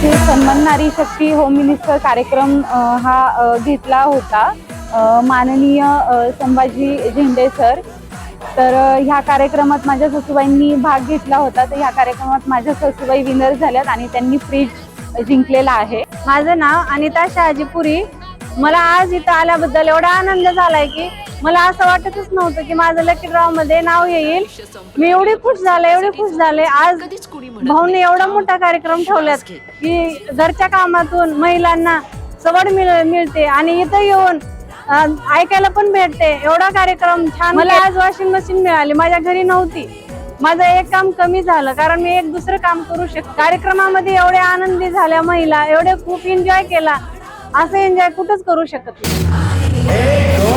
इथे सन्मान नारी शक्ती होम मिनिस्टर कार्यक्रम हा घेतला होता. माननीय संभाजी झेंडे सर. तर ह्या कार्यक्रमात माझ्या सासूबाईंनी भाग घेतला होता. तर ह्या कार्यक्रमात माझ्या सासूबाई विनर झाल्यात आणि त्यांनी फ्रीज जिंकलेला आहे. माझं नाव अनिता शहाजीपुरी मला आज इथं आल्याबद्दल एवढा आनंद झालाय की मला असं वाटतच नव्हतं की माझं लकी ड्रॉ मध्ये नाव येईल. मी एवढी खुश झाले एवढी खुश झाले. आज भाऊने एवढा मोठा कार्यक्रम ठेवलात की घरच्या कामातून महिलांना सवड मिळ मिळते आणि इथं येऊन ऐकायला पण भेटते. एवढा कार्यक्रम छान मला आज वॉशिंग मशीन मिळाली. माझ्या घरी नव्हती. माझं एक काम कमी झालं कारण मी एक दुसरं काम करू शकतो. कार्यक्रमामध्ये एवढे आनंदी झाल्या महिला एवढे खूप एन्जॉय केला. असं एन्जॉय कुठंच करू शकत नाही.